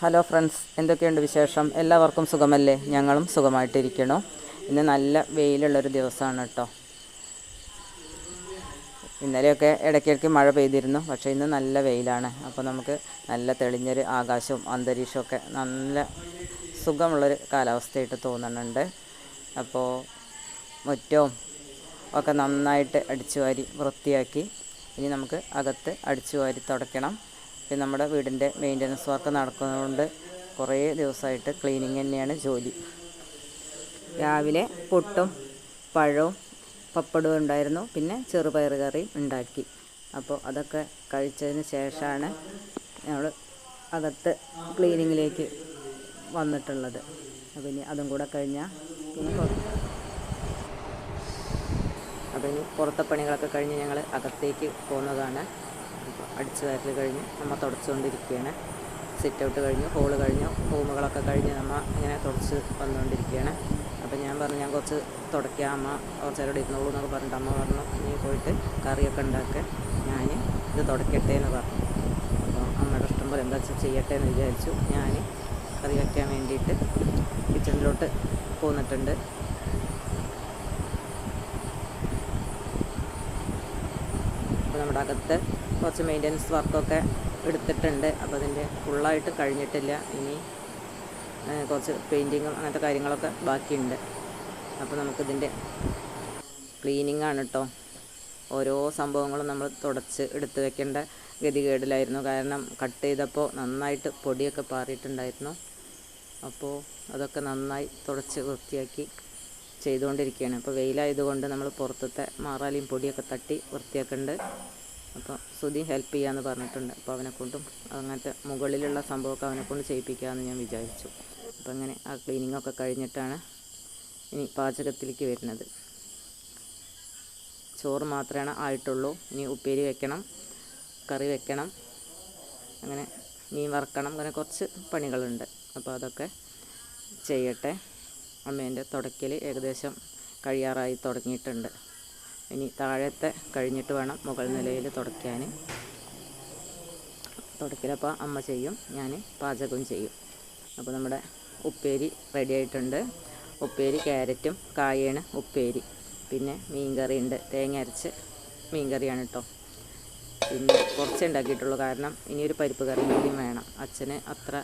Hello friends എന്തൊക്കെയുണ്ട് വിശേഷം? എല്ലാവർക്കും സുഖമല്ലേ? ഞങ്ങളും സുഖമായിട്ടിരിക്കണം ഇന്ന് നല്ല വെയിലുള്ളൊരു ദിവസമാണ് കേട്ടോ. ഇന്നലെയൊക്കെ ഇടയ്ക്കിടയ്ക്ക് മഴ പെയ്തിരുന്നു. പക്ഷേ ഇന്ന് നല്ല വെയിലാണ്. അപ്പോൾ നമുക്ക് നല്ല തെളിഞ്ഞൊരു ആകാശവും അന്തരീക്ഷമൊക്കെ നല്ല സുഖമുള്ളൊരു കാലാവസ്ഥയായിട്ട് തോന്നുന്നുണ്ട്. അപ്പോൾ മുറ്റവും ഒക്കെ നന്നായിട്ട് അടിച്ചു വാരി വൃത്തിയാക്കി ഇനി നമുക്ക് അകത്ത് അടിച്ചു വാരി തുടയ്ക്കണം. പിന്നെ നമ്മുടെ വീടിന്റെ മെയിന്റനൻസ് വർക്ക് നടക്കുന്നതുകൊണ്ട് കുറേ ദിവസമായിട്ട് ക്ലീനിങ് തന്നെയാണ് ജോലി. രാവിലെ പുട്ടും പഴവും പപ്പടവും ഉണ്ടായിരുന്നു. പിന്നെ ചെറുപയർ കറിയും ഉണ്ടാക്കി. അപ്പോൾ അതൊക്കെ കഴിച്ചതിന് ശേഷമാണ് ഞങ്ങൾ അകത്ത് ക്ലീനിങ്ങിലേക്ക് വന്നിട്ടുള്ളത്. അപ്പം ഇനി അതും കൂടെ കഴിഞ്ഞാൽ പിന്നെ അപ്പം ഇനി പുറത്തെ പണികളൊക്കെ കഴിഞ്ഞ് ഞങ്ങൾ അകത്തേക്ക് പോകുന്നതാണ്. അടിച്ചു വാരൽ കഴിഞ്ഞ് നമ്മൾ തുടച്ചുകൊണ്ടിരിക്കുകയാണ്. സിറ്റ് ഔട്ട് കഴിഞ്ഞു ഹോൾ കഴിഞ്ഞു റൂമുകളൊക്കെ കഴിഞ്ഞ് നമ്മൾ ഇങ്ങനെ തുടച്ച് വന്നുകൊണ്ടിരിക്കുകയാണ്. അപ്പോൾ ഞാൻ പറഞ്ഞു ഞാൻ കുറച്ച് തുടയ്ക്കാം അമ്മ കുറച്ച് നേരം ഇരുന്നോളൂ എന്നൊക്കെ പറഞ്ഞിട്ട് അമ്മ പറഞ്ഞു നീ പോയിട്ട് കറിയൊക്കെ ഉണ്ടാക്കുക ഞാൻ ഇത് തുടക്കട്ടെ എന്ന് പറഞ്ഞു. അപ്പോൾ അമ്മയുടെ ഇഷ്ടം പോലെ എന്താ വെച്ചാൽ ചെയ്യട്ടെ എന്ന് വിചാരിച്ചു. ഞാൻ കറി വയ്ക്കാൻ വേണ്ടിയിട്ട് കിച്ചണിലോട്ട് പോന്നിട്ടുണ്ട്. അപ്പോൾ നമ്മുടെ അകത്ത് കുറച്ച് മെയിന്റനൻസ് വർക്കൊക്കെ എടുത്തിട്ടുണ്ട്. അപ്പോൾ അതിന്റെ ഫുള്ളായിട്ട് കഴിഞ്ഞിട്ടില്ല. ഇനി കുറച്ച് പെയിന്റിങ്ങും അങ്ങനത്തെ കാര്യങ്ങളൊക്കെ ബാക്കിയുണ്ട്. അപ്പോൾ നമുക്കിതിന്റെ ക്ലീനിങ് ആണ് കേട്ടോ ഓരോ സംഭവങ്ങളും നമ്മൾ തുടച്ച് എടുത്ത് വെക്കേണ്ട ഗതികേടിലായിരുന്നു. കാരണം കട്ട് ചെയ്തപ്പോൾ നന്നായിട്ട് പൊടിയൊക്കെ പാറിയിട്ടുണ്ടായിരുന്നു. അപ്പോൾ അതൊക്കെ നന്നായി തുടച്ച് വൃത്തിയാക്കി ചെയ്തുകൊണ്ടിരിക്കുകയാണ്. അപ്പോൾ വെയിലായതുകൊണ്ട് നമ്മൾ പുറത്തത്തെ മാറാലിയും പൊടിയൊക്കെ തട്ടി വൃത്തിയാക്കുന്നുണ്ട് അപ്പോൾ സുധി ഹെൽപ്പ് ചെയ്യാമെന്ന് പറഞ്ഞിട്ടുണ്ട്. അപ്പോൾ അവനെ കൊണ്ടും അങ്ങനത്തെ മുകളിലുള്ള സംഭവമൊക്കെ അവനെ കൊണ്ട് ചെയ്യിപ്പിക്കാമെന്ന് ഞാൻ വിചാരിച്ചു. അപ്പോൾ അങ്ങനെ ആ ക്ലീനിങ്ങൊക്കെ കഴിഞ്ഞിട്ടാണ് ഇനി പാചകത്തിലേക്ക് വരുന്നത്. ചോറ് മാത്രമാണ് ആയിട്ടുള്ളൂ. ഇനി ഉപ്പേരി വെക്കണം കറി വെക്കണം അങ്ങനെ മീൻ വറക്കണം അങ്ങനെ കുറച്ച് പണികളുണ്ട്. അപ്പോൾ അതൊക്കെ ചെയ്യട്ടെ. അമ്മേന്റെ തുടക്കൽ ഏകദേശം കഴിയാറായി തുടങ്ങിയിട്ടുണ്ട്. ഇനി താഴത്തെ കഴിഞ്ഞിട്ട് വേണം മുകൾ നിലയിൽ തുടയ്ക്കാൻ. തുടക്കിലപ്പോൾ അമ്മ ചെയ്യും ഞാൻ പാചകവും ചെയ്യും. അപ്പോൾ നമ്മുടെ ഉപ്പേരി റെഡി ആയിട്ടുണ്ട്. ഉപ്പേരി ക്യാരറ്റും കായാണ് ഉപ്പേരി. പിന്നെ മീൻകറി ഉണ്ട്. തേങ്ങ അരച്ച് മീൻകറിയാണ് കേട്ടോ പിന്നെ കുറച്ച് ഉണ്ടാക്കിയിട്ടുള്ളൂ. കാരണം ഇനിയൊരു പരിപ്പ് കറി കൂടിയും വേണം. അച്ഛന് അത്ര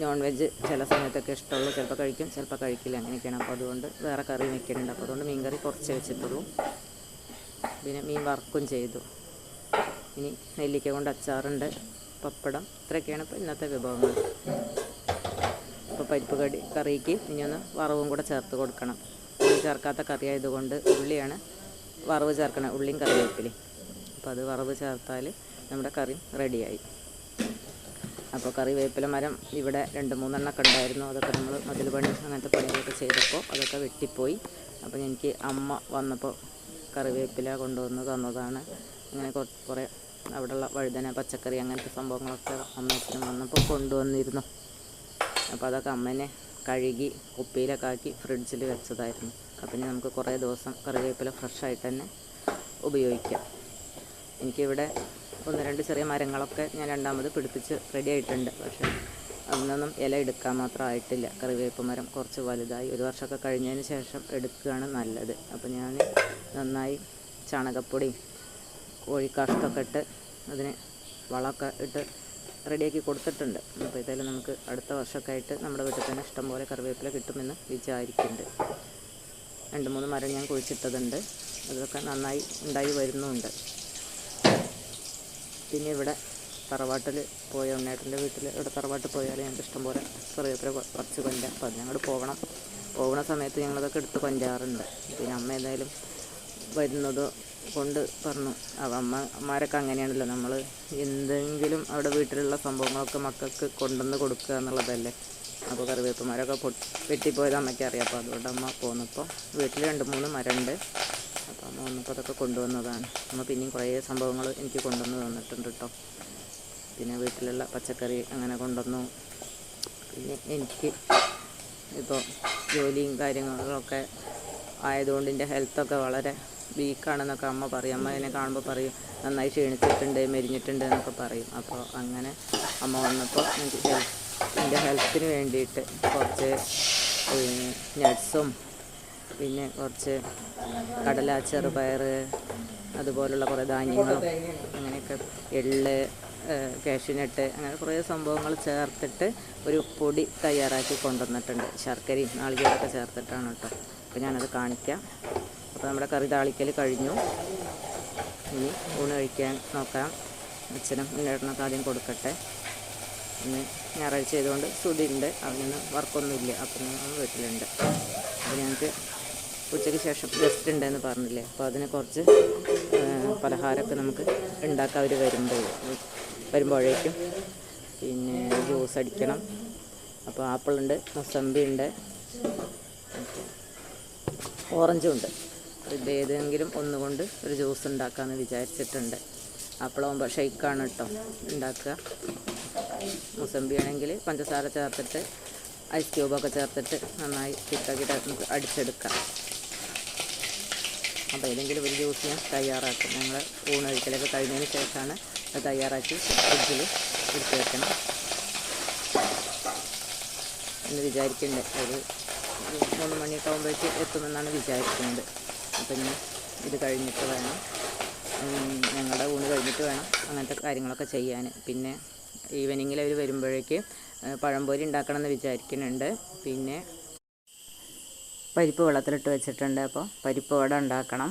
നോൺ വെജ് ചില സമയത്തൊക്കെ ഇഷ്ടമുള്ളൂ ചിലപ്പോൾ കഴിക്കും ചിലപ്പോൾ കഴിക്കില്ല അങ്ങനെയൊക്കെയാണ്. അപ്പോൾ അതുകൊണ്ട് വേറെ കറി വെക്കുന്നുണ്ട് അപ്പോൾ അതുകൊണ്ട് മീൻ കറി കുറച്ചേ വെച്ചിട്ടുള്ളൂ. പിന്നെ മീൻ വറക്കും ചെയ്തു. ഇനി നെല്ലിക്ക കൊണ്ട് അച്ചാറുണ്ട് പപ്പടം ഇത്രയൊക്കെയാണ് ഇപ്പോൾ ഇന്നത്തെ വിഭവങ്ങൾ. ഇപ്പോൾ പരിപ്പ് കടി കറിക്ക് ഇനി ഒന്ന് വറവും കൂടെ ചേർത്ത് കൊടുക്കണം. ഉള്ളി ചേർക്കാത്ത കറി ആയതുകൊണ്ട് ഉള്ളിയാണ് വറവ് ചേർക്കണം ഉള്ളിയും കറിവേപ്പിലയും അപ്പോൾ അത് വറവ് ചേർത്താൽ നമ്മുടെ കറി റെഡിയായി അപ്പോൾ കറിവേപ്പില മരം ഇവിടെ രണ്ട് മൂന്നെണ്ണമൊക്കെ ഉണ്ടായിരുന്നു. അതൊക്കെ നമ്മൾ മതിൽ പണി അങ്ങനത്തെ പണികളൊക്കെ ചെയ്തപ്പോൾ അതൊക്കെ വെട്ടിപ്പോയി. അപ്പോൾ എനിക്ക് അമ്മ വന്നപ്പോൾ കറിവേപ്പില കൊണ്ടുവന്ന് തന്നതാണ്. അങ്ങനെ കുറേ അവിടെയുള്ള വഴുതന പച്ചക്കറി അങ്ങനത്തെ സംഭവങ്ങളൊക്കെ അമ്മയച്ഛനും വന്നപ്പോൾ കൊണ്ടുവന്നിരുന്നു. അപ്പോൾ അതൊക്കെ അമ്മേനെ കഴുകി കുപ്പിയിലൊക്കെ ആക്കി ഫ്രിഡ്ജിൽ വെച്ചതായിരുന്നു. അപ്പം ഇനി നമുക്ക് കുറേ ദിവസം കറിവേപ്പില ഫ്രഷായിട്ട് തന്നെ ഉപയോഗിക്കാം. എനിക്കിവിടെ ഒന്ന് രണ്ട് ചെറിയ മരങ്ങളൊക്കെ ഞാൻ രണ്ടാമത് പിടിപ്പിച്ച് റെഡി ആയിട്ടുണ്ട്. പക്ഷേ അതിനൊന്നും ഇല എടുക്കാൻ മാത്രം ആയിട്ടില്ല. കറിവേപ്പ് മരം കുറച്ച് വലുതായി ഒരു വർഷമൊക്കെ കഴിഞ്ഞതിന് ശേഷം എടുക്കുകയാണ് നല്ലത്. അപ്പോൾ ഞാൻ നന്നായി ചാണകപ്പൊടിയും കോഴിക്കാഷ്ടമൊക്കെ ഇട്ട് അതിന് വളമൊക്കെ ഇട്ട് റെഡിയാക്കി കൊടുത്തിട്ടുണ്ട്. അപ്പോൾ ഇതായാലും നമുക്ക് അടുത്ത വർഷമൊക്കെ ആയിട്ട് നമ്മുടെ വീട്ടിൽ തന്നെ ഇഷ്ടംപോലെ കറിവേപ്പില കിട്ടുമെന്ന് വിചാരിക്കുന്നുണ്ട്. രണ്ട് മൂന്ന് മരം ഞാൻ കുഴിച്ചിട്ടതുണ്ട്. അതൊക്കെ നന്നായി ഉണ്ടായി വരുന്നുമുണ്ട് പിന്നെ ഇവിടെ തറവാട്ടിൽ പോയ ഉണ്ണേട്ടന്റെ വീട്ടിൽ ഇവിടെ തറവാട്ടിൽ പോയാൽ ഞങ്ങൾക്ക് ഇഷ്ടംപോലെ കറിവേപ്പില കുറച്ച് കൊണ്ടുവരാം അപ്പോൾ അത് ഞങ്ങൾ പോകണം. പോകുന്ന സമയത്ത് ഞങ്ങളതൊക്കെ എടുത്ത് കൊണ്ടുവരാറുണ്ട് പിന്നെ അമ്മ എന്തായാലും വരുന്നത് കൊണ്ട് പറഞ്ഞു. അമ്മമാരൊക്കെ അങ്ങനെയാണല്ലോ നമ്മൾ എന്തെങ്കിലും അവിടെ വീട്ടിലുള്ള സംഭവങ്ങളൊക്കെ മക്കൾക്ക് കൊണ്ടുവന്ന് കൊടുക്കുക എന്നുള്ളതല്ലേ. അപ്പോൾ കറിവേപ്പന്മാരൊക്കെ പൊ വെട്ടിപ്പോയത് അമ്മയ്ക്ക് അറിയാം അപ്പോൾ അതുകൊണ്ട് അമ്മ പോന്നപ്പോൾ വീട്ടിൽ രണ്ട് മൂന്ന് മരമുണ്ട്. വന്നപ്പോൾ അതൊക്കെ കൊണ്ടുവന്നതാണ്. നമ്മൾ പിന്നെയും കുറേ സംഭവങ്ങൾ എനിക്ക് കൊണ്ടുവന്ന് തന്നിട്ടുണ്ട് കേട്ടോ. പിന്നെ വീട്ടിലുള്ള പച്ചക്കറി അങ്ങനെ കൊണ്ടുവന്നു. പിന്നെ എനിക്ക് ഇപ്പോൾ ജോലിയും കാര്യങ്ങളൊക്കെ ആയതുകൊണ്ട് എന്റെ ഹെൽത്തൊക്കെ വളരെ വീക്കാണെന്നൊക്കെ അമ്മ പറയും. അമ്മ എന്നെ കാണുമ്പോൾ പറയും നന്നായി ക്ഷീണിച്ചിട്ടുണ്ട് മെരിഞ്ഞിട്ടുണ്ട് എന്നൊക്കെ പറയും. അപ്പോൾ അങ്ങനെ അമ്മ വന്നപ്പോൾ എനിക്ക് എന്റെ ഹെൽത്തിന് വേണ്ടിയിട്ട് കുറച്ച് നട്ട്സും പിന്നെ കുറച്ച് കടല ചെറുപയർ അതുപോലുള്ള കുറേ ധാന്യങ്ങളും അങ്ങനെയൊക്കെ എള്ള് കാഷ്യൂനട്ട് അങ്ങനെ കുറേ സംഭവങ്ങൾ ചേർത്തിട്ട് ഒരു പൊടി തയ്യാറാക്കി കൊണ്ടുവന്നിട്ടുണ്ട്. ശർക്കരയും നാളികേരൊക്കെ ചേർത്തിട്ടാണ് കേട്ടോ. അപ്പോൾ ഞാനത് കാണിക്കാം. അപ്പോൾ നമ്മുടെ കറി താളിക്കൽ കഴിഞ്ഞു. ഇനി ഊണ് കഴിക്കാൻ നോക്കാം. അച്ഛനും ഉണ്ണേട്ടനൊക്കെ ആദ്യം കൊടുക്കട്ടെ. ഇന്ന് ഞായറാഴ്ച ചെയ്തുകൊണ്ട് സ്തുതിയുണ്ട് നിന്ന് വർക്കൊന്നുമില്ല അപ്പം വീട്ടിലുണ്ട്. അപ്പോൾ ഞങ്ങൾക്ക് ഉച്ചയ്ക്ക് ശേഷം ഗസ്റ്റ് ഉണ്ടെന്ന് പറഞ്ഞില്ലേ? അപ്പോൾ അതിനെ കുറച്ച് പലഹാരമൊക്കെ നമുക്ക് ഉണ്ടാക്കാൻ അവർ വരുമ്പോൾ വരുമ്പോഴേക്കും പിന്നെ ജ്യൂസ് അടിക്കണം. അപ്പോൾ ആപ്പിളുണ്ട് മുസമ്പി ഉണ്ട് ഓറഞ്ചും ഉണ്ട്. ഇത് ഏതെങ്കിലും ഒന്നുകൊണ്ട് ഒരു ജ്യൂസ് ഉണ്ടാക്കാമെന്ന് വിചാരിച്ചിട്ടുണ്ട്. ആപ്പിളാകുമ്പോൾ ഷെയ്ക്കാണ് കേട്ടോ ഉണ്ടാക്കുക. മുസമ്പി ആണെങ്കിൽ പഞ്ചസാര ചേർത്തിട്ട് ഐസ് ക്യൂബൊക്കെ ചേർത്തിട്ട് നന്നായി നമുക്ക് അടിച്ചെടുക്കാം. അപ്പോൾ ഏതെങ്കിലും ഒരു ജ്യൂസ് ഞാൻ തയ്യാറാക്കും. ഞങ്ങൾ ഊണൊഴിക്കലൊക്കെ കഴിഞ്ഞതിന് ശേഷമാണ് അത് തയ്യാറാക്കി ഫ്രിഡ്ജിൽ എടുത്ത് വെക്കണം. എന്ന് വിചാരിക്കുന്നുണ്ട് ഒരു മൂന്ന് മണിയൊക്കെ ആകുമ്പോഴേക്ക് എത്തുമെന്നാണ് വിചാരിക്കുന്നത്. അപ്പം ഇനി ഇത് കഴിഞ്ഞിട്ട് വേണം. ഞങ്ങളുടെ ഊണ് കഴിഞ്ഞിട്ട് വേണം അങ്ങനത്തെ കാര്യങ്ങളൊക്കെ ചെയ്യാൻ പിന്നെ ഈവനിങ്ങിൽ അവർ വരുമ്പോഴേക്ക് പഴംപൊരി പഴംപൊരി ഉണ്ടാക്കണമെന്ന് വിചാരിക്കുന്നുണ്ട്. പിന്നെ പരിപ്പ് വെള്ളത്തിലിട്ട് വെച്ചിട്ടുണ്ട്. അപ്പോൾ പരിപ്പ് വട ഉണ്ടാക്കണം.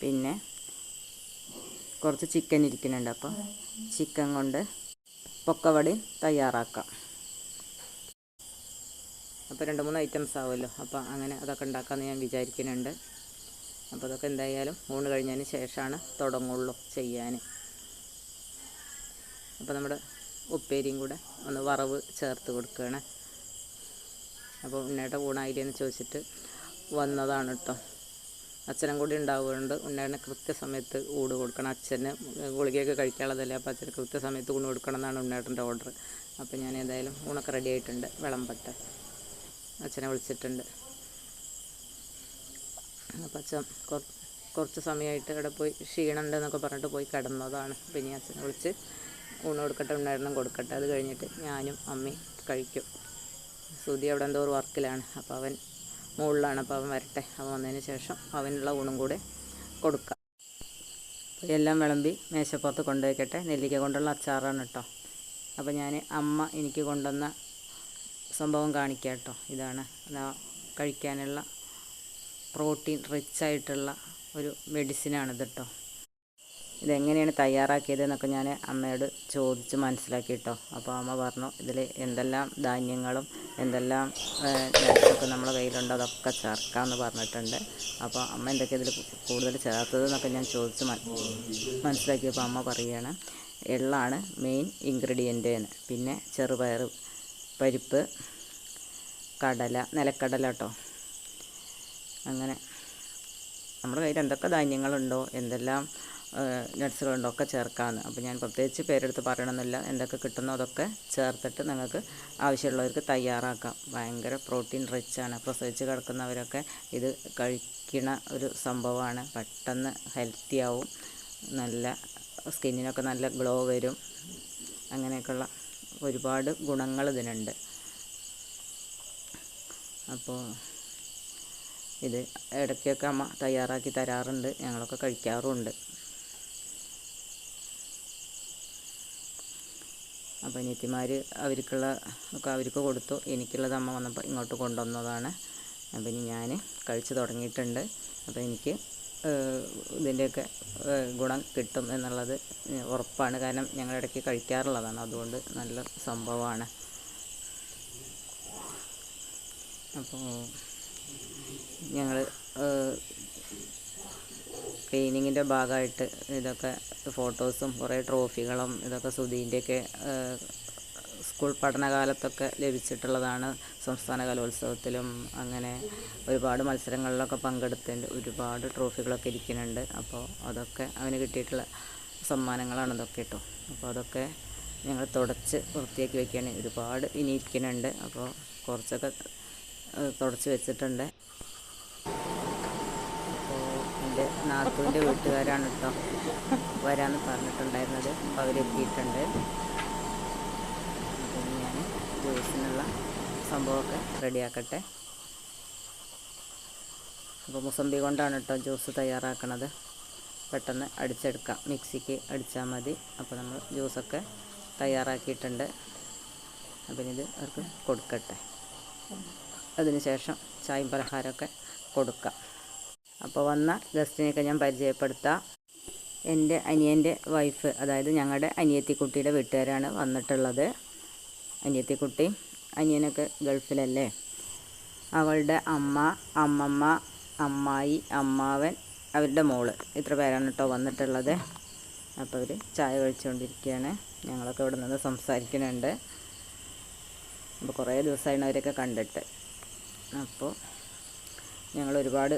പിന്നെ കുറച്ച് ചിക്കൻ ഇരിക്കുന്നുണ്ട്. അപ്പോൾ ചിക്കൻ കൊണ്ട് പൊക്കവടി തയ്യാറാക്കാം. അപ്പോൾ രണ്ട് മൂന്ന് ഐറ്റംസ് ആവുമല്ലോ. അപ്പോൾ അങ്ങനെ അതൊക്കെ ഉണ്ടാക്കാമെന്ന് ഞാൻ വിചാരിക്കുന്നുണ്ട്. അപ്പോൾ അതൊക്കെ എന്തായാലും ഊണ് കഴിഞ്ഞതിന് ശേഷമാണ് തുടങ്ങുള്ളൂ ചെയ്യാൻ. അപ്പോൾ നമ്മുടെ ഉപ്പേരിയും കൂടെ ഒന്ന് വറവ് ചേർത്ത് കൊടുക്കുകയാണ്. അപ്പോൾ ഉണ്ണയുടെ ഊണായില്ലെന്ന് ചോദിച്ചിട്ട് വന്നതാണ് കേട്ടോ അച്ഛനും കൂടി ഉണ്ടാവുന്നുണ്ട്. ഉണ്ണേനെ കൃത്യസമയത്ത് ഊട് കൊടുക്കണം. അച്ഛന് ഗുളികയൊക്കെ കഴിക്കാനുള്ളതല്ലേ അപ്പോൾ അച്ഛന് കൃത്യസമയത്ത് ഊണ് കൊടുക്കണം എന്നാണ് ഉണ്ണേട്ടന്റെ ഓർഡർ. അപ്പോൾ ഞാൻ ഏതായാലും ഊണൊക്കെ റെഡി ആയിട്ടുണ്ട്. വിളമ്പട്ട്. അച്ഛനെ വിളിച്ചിട്ടുണ്ട്. അപ്പം അച്ഛൻ കുറച്ച് സമയമായിട്ട് ഇവിടെ പോയി ക്ഷീണമുണ്ട് എന്നൊക്കെ പറഞ്ഞിട്ട് പോയി കിടന്നതാണ്. പിന്നെ അച്ഛനെ വിളിച്ച് ഊണ് കൊടുക്കട്ടെ ഉണ്ണേടണം കൊടുക്കട്ടെ. അത് കഴിഞ്ഞിട്ട് ഞാനും അമ്മയും കഴിക്കും. സുധി അവിടെ എന്തോ ഒരു വർക്കിലാണ് അപ്പോൾ അവൻ മുകളിലാണ് അപ്പോൾ അവൻ വരട്ടെ. അവൻ വന്നതിന് ശേഷം അവനുള്ള ഊണും കൂടെ കൊടുക്കാം. അപ്പോൾ എല്ലാം വിളമ്പി മേശപ്പുറത്ത് കൊണ്ടുവയ്ക്കട്ടെ നെല്ലിക്ക കൊണ്ടുള്ള അച്ചാറാണ് കേട്ടോ. അപ്പോൾ ഞാൻ അമ്മ എനിക്ക് കൊണ്ടുവന്ന സംഭവം കാണിക്കാം കേട്ടോ. ഇതാണ് കഴിക്കാനുള്ള പ്രോട്ടീൻ റിച്ച് ആയിട്ടുള്ള ഒരു മെഡിസിനാണിത് കേട്ടോ. ഇതെങ്ങനെയാണ് തയ്യാറാക്കിയത് എന്നൊക്കെ ഞാൻ അമ്മയോട് ചോദിച്ച് മനസ്സിലാക്കി കേട്ടോ അപ്പോൾ അമ്മ പറഞ്ഞു ഇതിൽ എന്തെല്ലാം ധാന്യങ്ങളും എന്തെല്ലാം ഒക്കെ നമ്മളെ കയ്യിലുണ്ടോ അതൊക്കെ ചേർക്കാമെന്ന് പറഞ്ഞിട്ടുണ്ട്. അപ്പോൾ അമ്മ എന്തൊക്കെ ഇതിൽ കൂടുതൽ ചേർത്തത് എന്നൊക്കെ ഞാൻ ചോദിച്ച് മന- മനസ്സിലാക്കിയപ്പോൾ അമ്മ പറയുകയാണ് എള്ളാണ് മെയിൻ ഇൻഗ്രീഡിയന്റ് എന്ന് പിന്നെ ചെറുപയർ പരിപ്പ് കടല നിലക്കടല കേട്ടോ അങ്ങനെ. നമ്മുടെ കയ്യിൽ എന്തൊക്കെ ധാന്യങ്ങളുണ്ടോ എന്തെല്ലാം നട്സുകളുണ്ടോ ഒക്കെ ചേർക്കാമെന്ന് അപ്പോൾ ഞാൻ പ്രത്യേകിച്ച് പേരെടുത്ത് പറയണമെന്നില്ല എന്തൊക്കെ കിട്ടുന്നോ അതൊക്കെ ചേർത്തിട്ട് നിങ്ങൾക്ക് ആവശ്യമുള്ളവർക്ക് തയ്യാറാക്കാം. ഭയങ്കര പ്രോട്ടീൻ റിച്ചാണ്. പ്രസവിച്ച് കിടക്കുന്നവരൊക്കെ ഇത് കഴിക്കണ ഒരു സംഭവമാണ്. പെട്ടെന്ന് ഹെൽത്തി ആവും നല്ല സ്കിന്നിനൊക്കെ നല്ല ഗ്ലോ വരും. അങ്ങനെയൊക്കെയുള്ള ഒരുപാട് ഗുണങ്ങൾ ഇതിനുണ്ട്. അപ്പോൾ ഇത് ഇടയ്ക്കൊക്കെ അമ്മ തയ്യാറാക്കി തരാറുണ്ട്. ഞങ്ങളൊക്കെ കഴിക്കാറുമുണ്ട് അപ്പോൾ അനിയത്തിമാർ അവർക്കുള്ള ഒക്കെ അവർക്ക് കൊടുത്തു. എനിക്കുള്ളത് അമ്മ വന്നപ്പോൾ ഇങ്ങോട്ട് കൊണ്ടുവന്നതാണ്. അപ്പം ഇനി ഞാൻ കഴിച്ച് തുടങ്ങിയിട്ടുണ്ട്. അപ്പോൾ എനിക്ക് ഇതിന്റെയൊക്കെ ഗുണം കിട്ടും എന്നുള്ളത് ഉറപ്പാണ്. കാരണം ഞങ്ങൾ ഇടയ്ക്ക് കഴിക്കാറുള്ളതാണ്. അതുകൊണ്ട് നല്ല സംഭവമാണ്. അപ്പോൾ ഞങ്ങൾ ക്ലീനിങ്ങിന്റെ ഭാഗമായിട്ട് ഇതൊക്കെ ഫോട്ടോസും കുറേ ട്രോഫികളും ഇതൊക്കെ സുധീന്റെയൊക്കെ സ്കൂൾ പഠനകാലത്തൊക്കെ ലഭിച്ചിട്ടുള്ളതാണ്. സംസ്ഥാന കലോത്സവത്തിലും അങ്ങനെ ഒരുപാട് മത്സരങ്ങളിലൊക്കെ പങ്കെടുത്തതിന്റെ ഒരുപാട് ട്രോഫികളൊക്കെ ഇരിക്കുന്നുണ്ട്. അപ്പോൾ അതൊക്കെ അവന് കിട്ടിയിട്ടുള്ള സമ്മാനങ്ങളാണ് ഇതൊക്കെ കേട്ടോ. അപ്പോൾ അതൊക്കെ ഞങ്ങൾ തുടച്ച് വൃത്തിയാക്കി വയ്ക്കുകയാണ്. ഒരുപാട് ഇനി ഇരിക്കുന്നുണ്ട്. അപ്പോൾ കുറച്ചൊക്കെ തുടച്ച് വെച്ചിട്ടുണ്ട്. നാത്തുവിന്റെ വീട്ടുകാരാണ് കേട്ടോ വരാമെന്ന് പറഞ്ഞിട്ടുണ്ടായിരുന്നത്. അപ്പോൾ അവരെത്തിയിട്ടുണ്ട്. ഞാൻ ജ്യൂസിനുള്ള സംഭവമൊക്കെ റെഡിയാക്കട്ടെ. അപ്പോൾ മുസമ്പി കൊണ്ടാണ് കേട്ടോ ജ്യൂസ് തയ്യാറാക്കണത്. പെട്ടെന്ന് അടിച്ചെടുക്കാം. മിക്സിക്ക് അടിച്ചാൽ മതി. അപ്പോൾ നമ്മൾ ജ്യൂസൊക്കെ തയ്യാറാക്കിയിട്ടുണ്ട്. അപ്പം ഇത് അവർക്ക് കൊടുക്കട്ടെ. അതിനുശേഷം ചായയും പലഹാരമൊക്കെ കൊടുക്കാം. അപ്പോൾ വന്ന ഗസ്റ്റിനെയൊക്കെ ഞാൻ പരിചയപ്പെടുത്താം. എന്റെ അനിയന്റെ വൈഫ് അതായത് ഞങ്ങളുടെ അനിയത്തിക്കുട്ടിയുടെ വീട്ടുകാരാണ് വന്നിട്ടുള്ളത്. അനിയത്തിക്കുട്ടി അനിയനൊക്കെ ഗൾഫിലല്ലേ? അവളുടെ അമ്മ അമ്മമ്മ അമ്മായി അമ്മാവൻ അവരുടെ മോൾ ഇത്ര പേരാണ് കേട്ടോ വന്നിട്ടുള്ളത്. അപ്പോൾ അവർ ചായ കഴിച്ചുകൊണ്ടിരിക്കുകയാണ് ഞങ്ങളൊക്കെ ഇവിടെ നിന്ന് സംസാരിക്കുന്നുണ്ട്. അപ്പോൾ കുറേ ദിവസമായിരുന്നു അവരൊക്കെ കണ്ടിട്ട്. അപ്പോൾ ഞങ്ങൾ ഒരുപാട്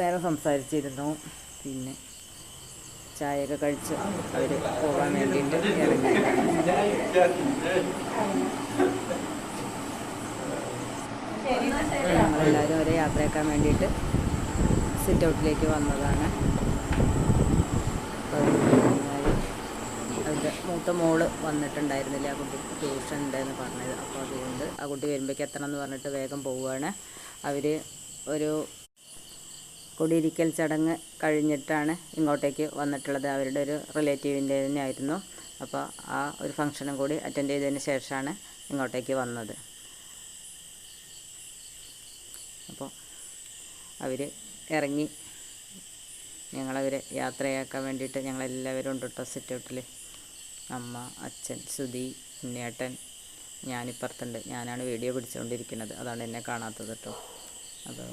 നേരം സംസാരിച്ചിരുന്നു. പിന്നെ ചായയൊക്കെ കഴിച്ച് അവർ പോകാൻ വേണ്ടിയിട്ട് ഇറങ്ങിയതാണ് ഞങ്ങളെല്ലാവരും ഒരേ യാത്രയാക്കാൻ വേണ്ടിയിട്ട് സിറ്റ് ഔട്ടിലേക്ക് വന്നതാണ്. അവരുടെ മൂത്ത മോൾ വന്നിട്ടുണ്ടായിരുന്നില്ല. ആ കുട്ടി ട്യൂഷൻ ഉണ്ടെന്ന് പറഞ്ഞത്. അപ്പോൾ അതുകൊണ്ട് ആ കുട്ടി വരുമ്പോഴേക്ക് എത്തണം എന്ന് പറഞ്ഞിട്ട് വേഗം പോവുകയാണ്. അവർ ഒരു കുടിയിരിക്കൽ ചടങ്ങ് കഴിഞ്ഞിട്ടാണ് ഇങ്ങോട്ടേക്ക് വന്നിട്ടുള്ളത്. അവരുടെ ഒരു റിലേറ്റീവിന്റെ തന്നെ ആയിരുന്നു അപ്പോൾ ആ ഒരു ഫംഗ്ഷനും കൂടി അറ്റൻഡ് ചെയ്തതിന് ശേഷമാണ് ഇങ്ങോട്ടേക്ക് വന്നത്. അപ്പോൾ അവർ ഇറങ്ങി ഞങ്ങളവരെ യാത്രയാക്കാൻ വേണ്ടിയിട്ട് ഞങ്ങളെല്ലാവരും ഉണ്ട് കേട്ടോ സിറ്റ് ഔട്ടിൽ. അമ്മ അച്ഛൻ സുധി ഉണ്ണിയേട്ടൻ ഞാനിപ്പുറത്തുണ്ട്. ഞാനാണ് വീഡിയോ പിടിച്ചുകൊണ്ടിരിക്കുന്നത്. അതാണ് എന്നെ കാണാത്തത് കേട്ടോ. അപ്പോൾ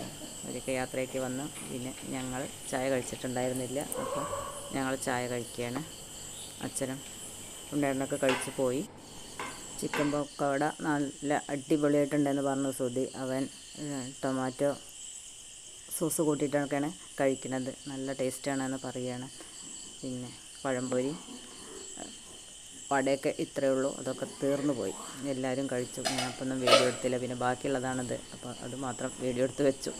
അവരൊക്കെ യാത്രയ്ക്ക് വന്നു. പിന്നെ ഞങ്ങൾ ചായ കഴിച്ചിട്ടുണ്ടായിരുന്നില്ല. അപ്പോൾ ഞങ്ങൾ ചായ കഴിക്കുകയാണ് അച്ഛനും ഉണ്ടായിരുന്നൊക്കെ കഴിച്ച് പോയി. ചിക്കൻ പക്കോട നല്ല അടിപൊളിയായിട്ടുണ്ടെന്ന് പറഞ്ഞു ശ്രുതി അവൻ ടൊമാറ്റോ സോസ് കൂട്ടിയിട്ടൊക്കെയാണ് കഴിക്കുന്നത് നല്ല ടേസ്റ്റാണെന്ന് പറയുകയാണ് പിന്നെ പഴംപൊരി. വടയൊക്കെ ഇത്രയേ ഉള്ളൂ. അതൊക്കെ തീർന്നു പോയി. എല്ലാവരും കഴിച്ചു. ഞാൻ അപ്പം ഒന്നും വീഡിയോ എടുത്തില്ല. പിന്നെ ബാക്കിയുള്ളതാണത്. അപ്പോൾ അത് മാത്രം വീഡിയോ എടുത്ത് വെച്ചു.